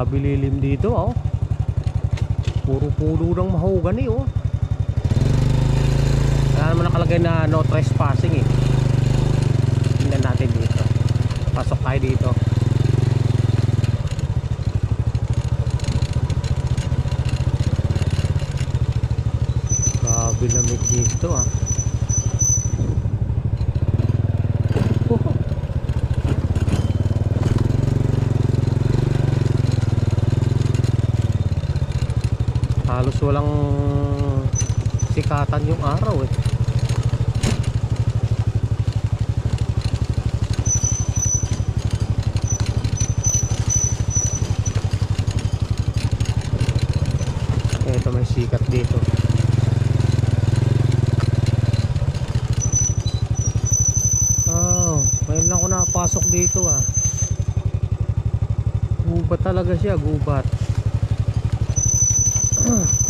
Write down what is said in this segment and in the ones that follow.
Grabe lilim dito oh. Puro puno ng mahogany oh. Kaya naman nakalagay na no trespassing eh. Tingnan natin dito. Pasok tayo dito. Grabe lamig dito ah. Oh. Halos walang sikatan yung araw eh. Ito may sikat dito. Oh, ngayon lang ako nakapasok dito ah. Gubat talaga siya, gubat.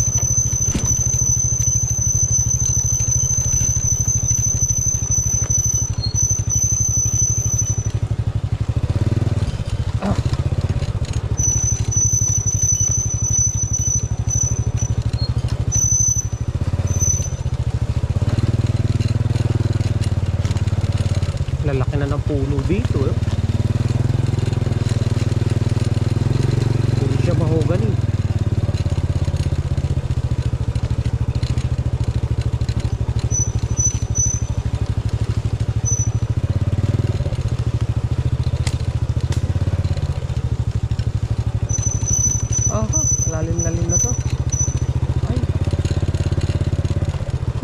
Lalaki na ng puno dito eh. Puro siya mahogany. Aha, lalim-lalim na to. Ay.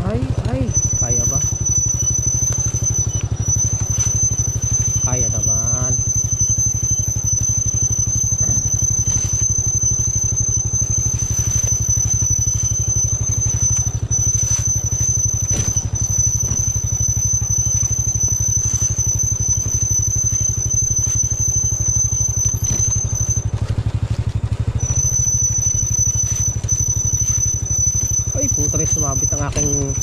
Ay, ay. Kaya ba? Kaya naman. Ay, puta rin sumabit ang aking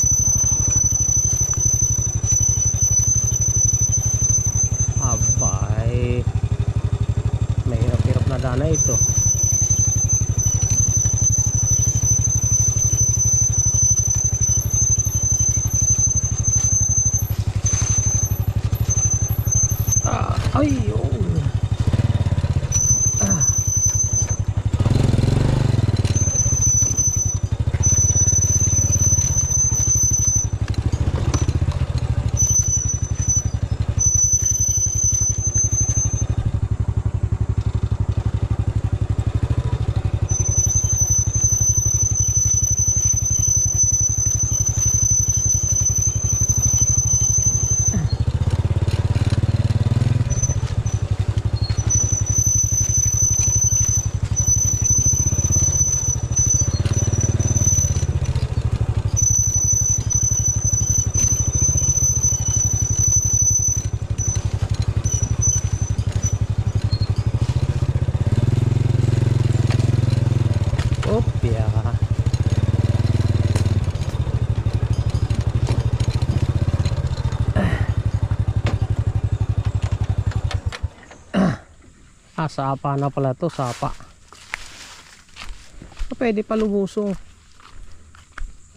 Abay. Mahirap-hirap na dana ito. Ah, ay, oh. Ah. Opya. Sapa na pala to, sapa. Ah, pwede pa lumusong.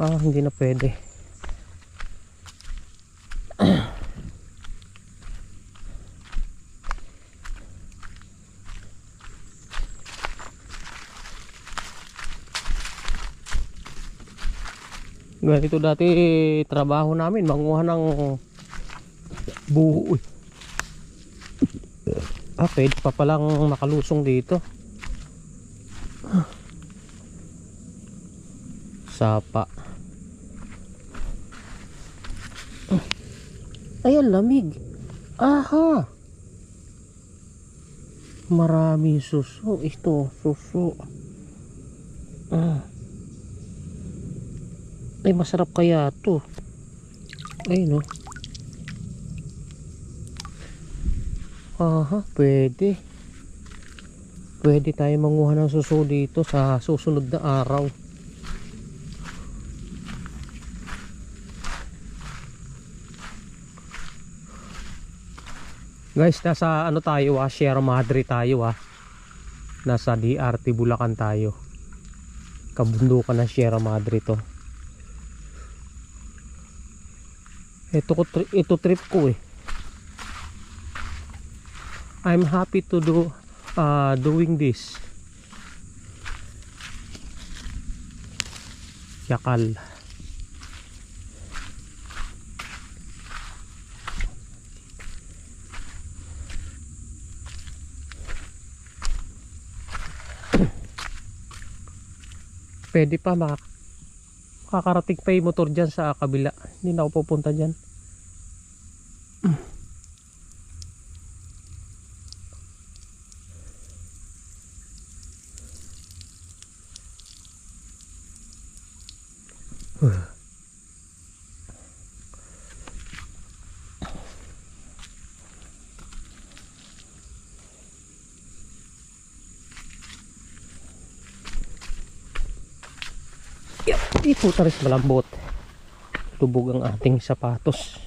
Ah, hindi na pwede. Ganito dati trabaho namin, manguha ng buho. Uy. Ah, pwede pa palang makalusong dito. Sapa. Ay, lamig. Aha. Marami suso. Ito, suso. Ah. Ay, masarap kaya to. Ay, no. Aha, pwede. Pwede tayo manguha ng suso dito sa susunod na araw. Guys, nasa ano tayo ah, Sierra Madre tayo ah. nasa DRT Bulacan tayo kabundukan ng Sierra Madre to ito, ko, ito trip ko eh I'm happy to do uh, doing this. Yakal. Pwede pa mak makakarating pa yung motor dyan sa kabila. Hindi na ako pupunta dyan Yep. Di puta rin malambot. Tubog ang ating sapatos.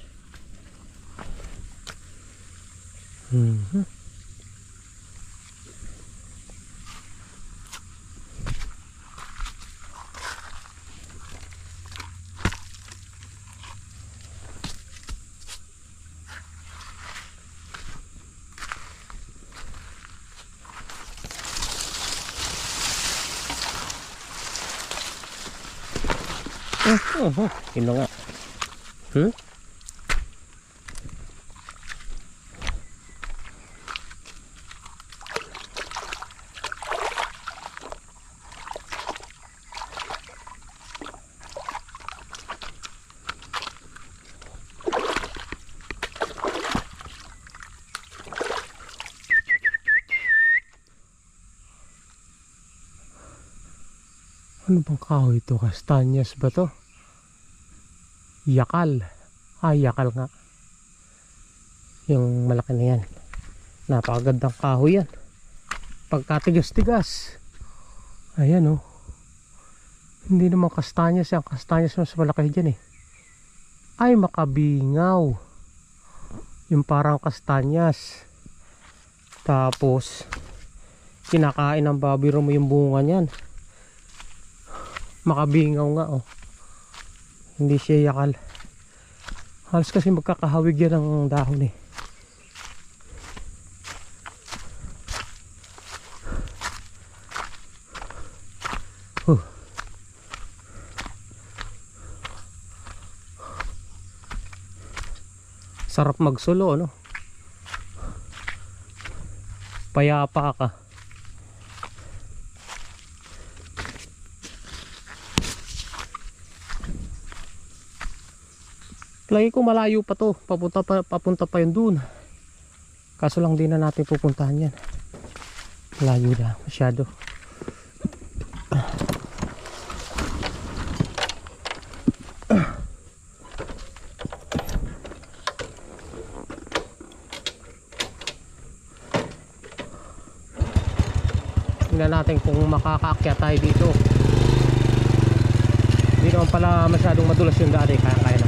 Mhm. Oh, oh, oh. Yun na nga. Hmm? Ano bang kahoy ito? Kastanyas ba to? Yakal. Ah, yakal nga. Yung malaki na yan. Napakagandang kahoy yan. Pagkatigas-tigas. Ayan oh. Hindi naman kastanyas yan. Kastanyas mas malaki dyan eh. Ay, makabingaw. Yung parang kastanyas. Tapos, kinakain ng baboy mo yung bunga niyan. Makabingaw nga oh hindi siya yakal. Halos kasi magkakahawig yan ng dahon eh. Huh. sarap magsulo no payapa ka Lagi ko malayo pa to. Papunta pa, papunta pa yun dun. Kaso lang din na natin pupuntahan yan. Malayo na masyado. Tingnan natin kung makakaakyat tayo dito. Hindi naman pala masyadong madulas yung. Kaya-kaya naman. Kaya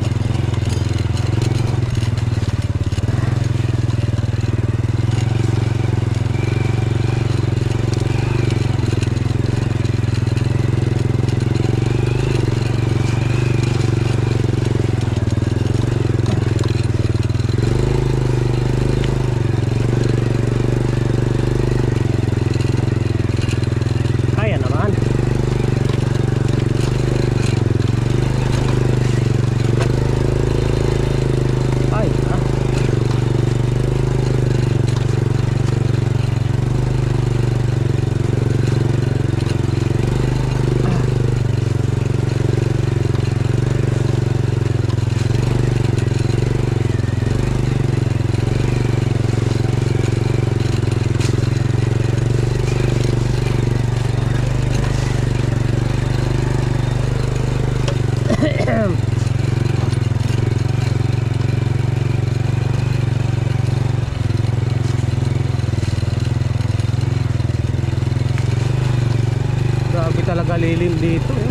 napakalilim dito eh.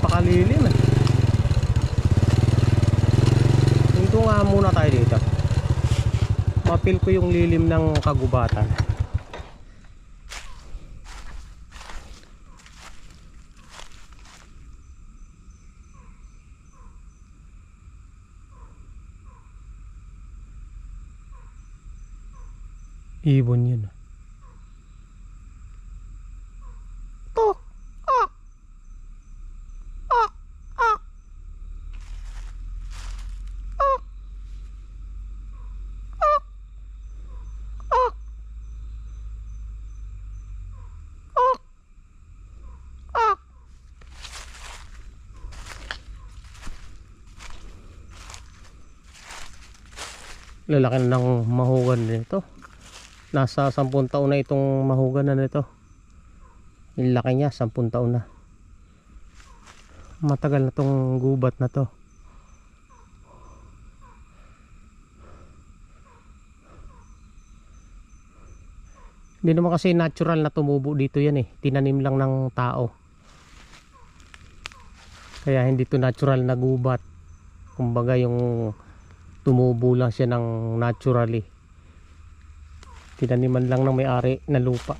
Napakalilim eh. Dito nga muna tayo dito. Mapil ko yung lilim ng kagubatan. Ibon yun ah. Lalaki na ng mahugan nito. Nasa 10 taon na itong mahugan na nito. Yung laki niya, 10 taon na. Matagal na tong gubat na to. Hindi naman kasi natural na tumubo dito yan eh. Tinanim lang ng tao. Kaya hindi to natural na gubat. Kumbaga yung tumubo lang siya ng naturally. Tinaniman lang ng may-ari na lupa.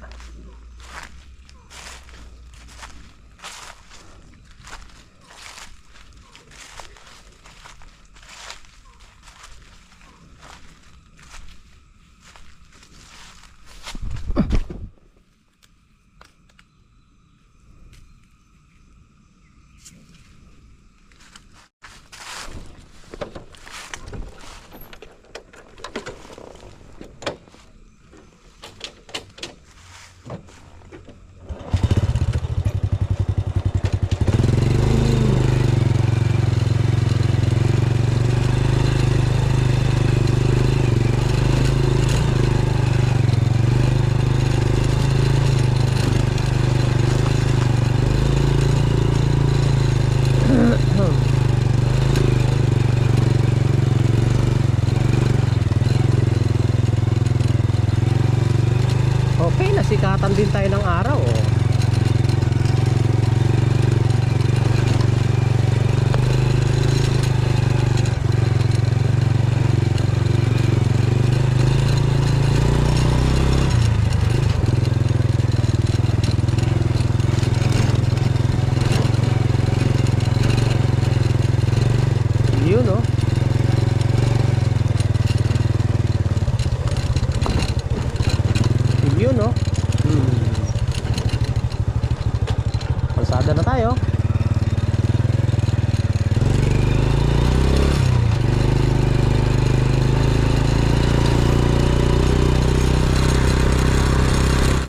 Okay, nasikatan din tayo ng araw. Oh. Yun, oh.